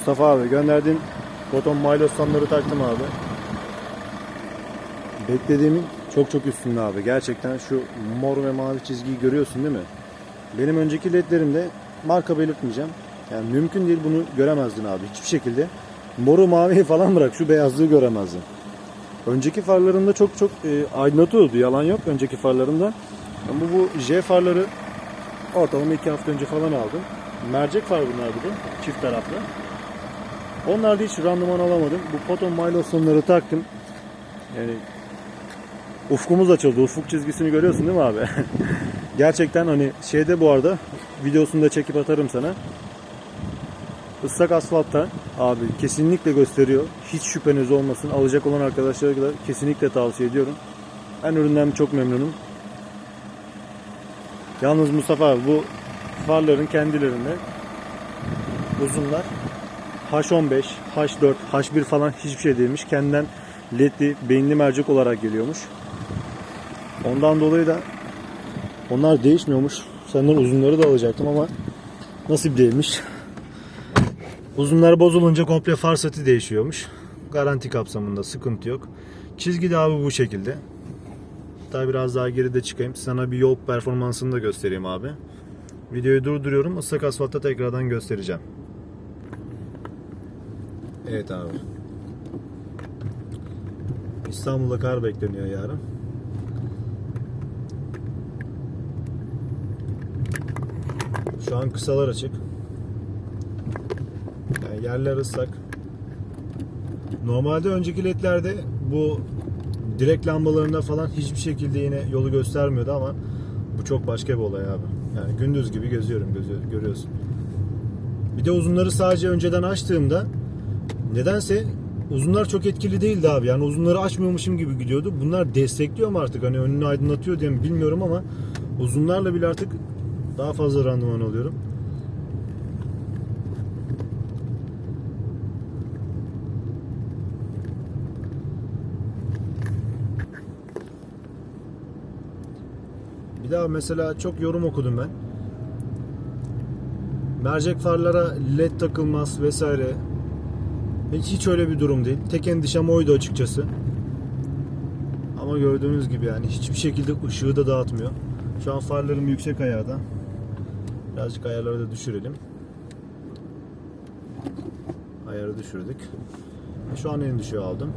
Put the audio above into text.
Mustafa abi gönderdiğin Foton Milos sonları taktım abi. Beklediğimin çok çok üstünde abi. Gerçekten şu mor ve mavi çizgiyi görüyorsun değil mi? Benim önceki ledlerimde marka belirtmeyeceğim. Yani mümkün değil bunu göremezdin abi hiçbir şekilde. Moru maviyi falan bırak şu beyazlığı göremezdin. Önceki farlarımda çok çok e, aydınlatıyordu yalan yok önceki farlarımda. Ama bu J farları ortalama 2 hafta önce falan aldım. Mercek far bunlar bir de çift taraflı. Onlarda hiç randıman alamadım. Bu Potom Miloson'ları taktım. Yani ufkumuz açıldı. Ufuk çizgisini görüyorsun değil mi abi? Gerçekten hani şeyde bu arada videosunu da çekip atarım sana. Islak asfaltta abi kesinlikle gösteriyor. Hiç şüpheniz olmasın. Alacak olan arkadaşlara da kesinlikle tavsiye ediyorum. Ben üründen çok memnunum. Yalnız Mustafa abi bu farların kendilerinde uzunlar H15, H4, H1 falan hiçbir şey değilmiş. Kendinden ledli, beyinli mercek olarak geliyormuş. Ondan dolayı da onlar değişmiyormuş. Senden uzunları da alacaktım ama nasip değilmiş. Uzunlar bozulunca komple far seti değişiyormuş. Garanti kapsamında sıkıntı yok. Çizgi de abi bu şekilde. Hatta biraz daha geride çıkayım. Sana bir yol performansını da göstereyim abi. Videoyu durduruyorum. Islak asfaltta tekrardan göstereceğim. Evet abi. İstanbul'da kar bekleniyor yarın. Şu an kısalar açık. Yani yerler ıslak. Normalde önceki ledlerde bu direk lambalarında falan hiçbir şekilde yine yolu göstermiyordu ama bu çok başka bir olay abi. Yani gündüz gibi geziyorum gözü- görüyorsun. Bir de uzunları sadece önceden açtığımda nedense uzunlar çok etkili değildi abi. Yani uzunları açmıyormuşum gibi gidiyordu. Bunlar destekliyor mu artık? Hani önünü aydınlatıyor diye mi bilmiyorum ama uzunlarla bile artık daha fazla randıman alıyorum. Bir daha mesela çok yorum okudum ben. Mercek farlara led takılmaz vesaire. Hiç, hiç öyle bir durum değil. Tek endişem oydu açıkçası. Ama gördüğünüz gibi yani hiçbir şekilde ışığı da dağıtmıyor. Şu an farlarım yüksek ayarda. Birazcık ayarları da düşürelim. Ayarı düşürdük. Şu an en düşüğü aldım.